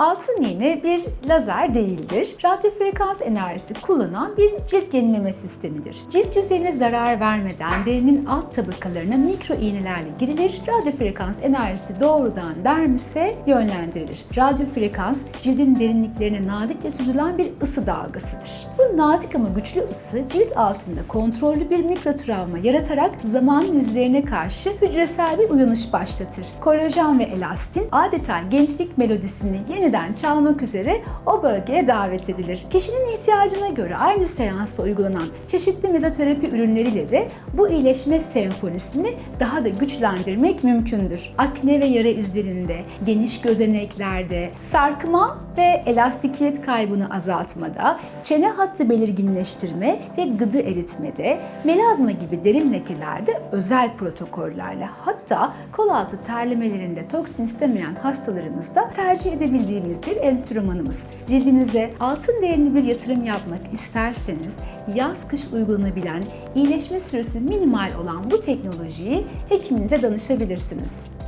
Altın iğne bir lazer değildir. Radyo frekans enerjisi kullanan bir cilt yenileme sistemidir. Cilt yüzeyine zarar vermeden derinin alt tabakalarına mikro iğnelerle girilir. Radyo frekans enerjisi doğrudan dermise yönlendirilir. Radyo frekans cildin derinliklerine nazikçe süzülen bir ısı dalgasıdır. Bu nazik ama güçlü ısı cilt altında kontrollü bir mikrotravma yaratarak zamanın izlerine karşı hücresel bir uyanış başlatır. Kolajen ve elastin adeta gençlik melodisini yeniden çalmak üzere o bölgeye davet edilir. Kişinin ihtiyacına göre aynı seansta uygulanan çeşitli mezoterapi ürünleriyle de bu iyileşme senfonisini daha da güçlendirmek mümkündür. Akne ve yara izlerinde, geniş gözeneklerde, sarkma ve elastikiyet kaybını azaltmada, çene hattı belirginleştirme ve gıdı eritmede, melazma gibi derin lekelerde özel protokollerle hatta kol altı terlemelerinde toksin istemeyen hastalarımızda tercih edebildiğimiz bir enstrümanımız. Cildinize altın değerli bir yatırım yapmak isterseniz yaz-kış uygulanabilen, iyileşme süresi minimal olan bu teknolojiyi hekiminize danışabilirsiniz.